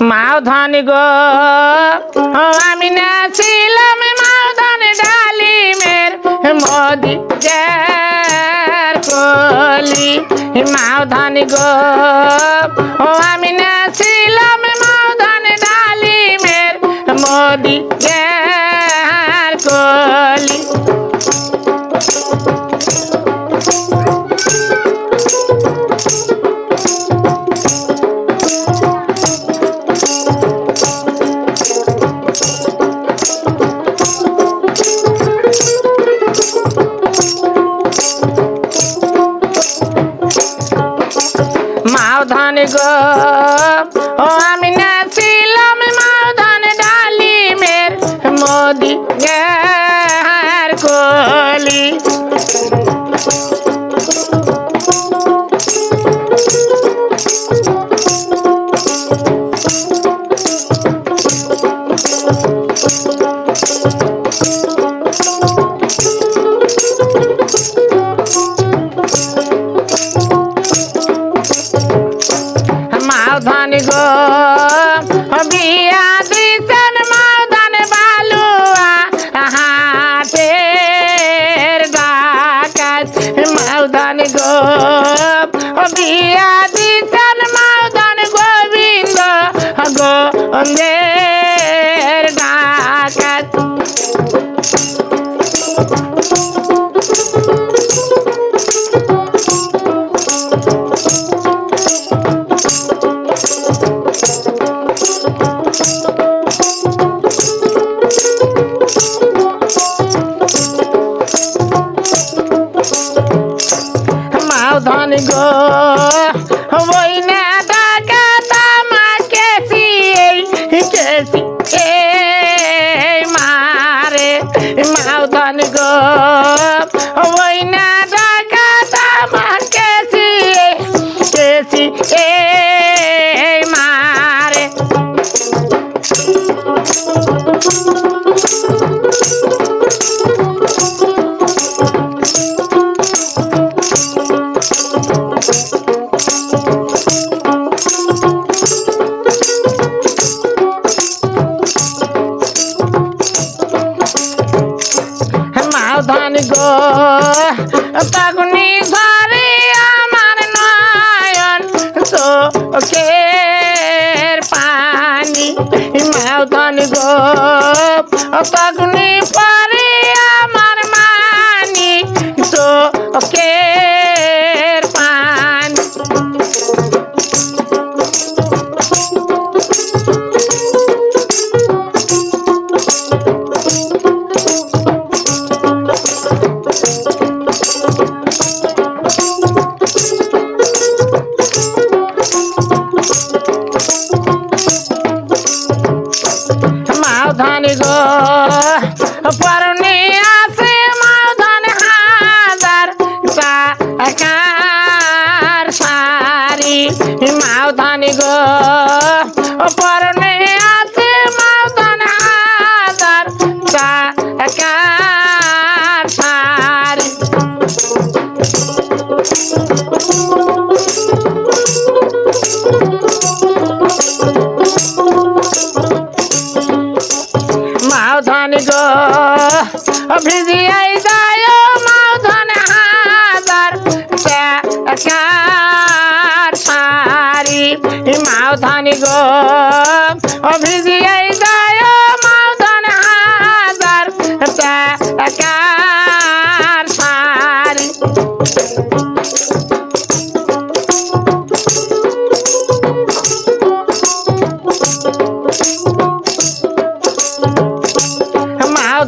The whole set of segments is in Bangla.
মাওধান গো। ও, আমি নাছিলাম মাওধান ডালিমের মোদি জের কলি। মাওধান গো, ও, আমি নাছিলাম মাওধান ডালিমের মোদি জের কলি। মাওধান গো। ও আমি নাছিলাম মাওধান ডালিমের মোদি গের বিয়া দিছেন মাওধান বালুয়া হাটের ডাকাত মাওধান গো বিয়া দিছেন মাওধান গোবিন্দ ডাকাত। মারে? মাওধান গো। পাগুনি ঘরে আমার নয়ন চোখের পানি। মাউতন গো পাগুনি পরে busy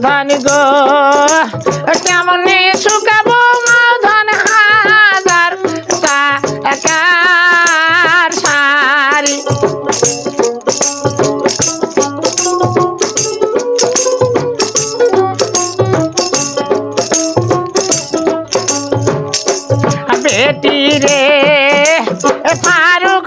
মাওধান গো কেমনে শুকাবো মাওধান হাজার সারি? বেটি রে ফারুক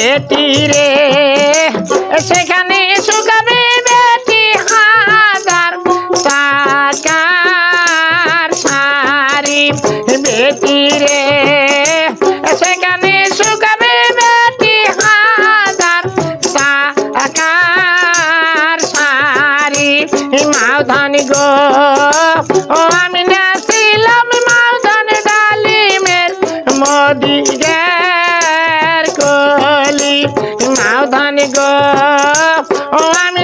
বেটি রে। সেখানে শুকাবে বেটি হাজার টাকার শাড়ি বেটি রে। সেখানে শুকাবে বেটি হাজার টাকার শাড়ি। মাউধান গো love. Oh, I'm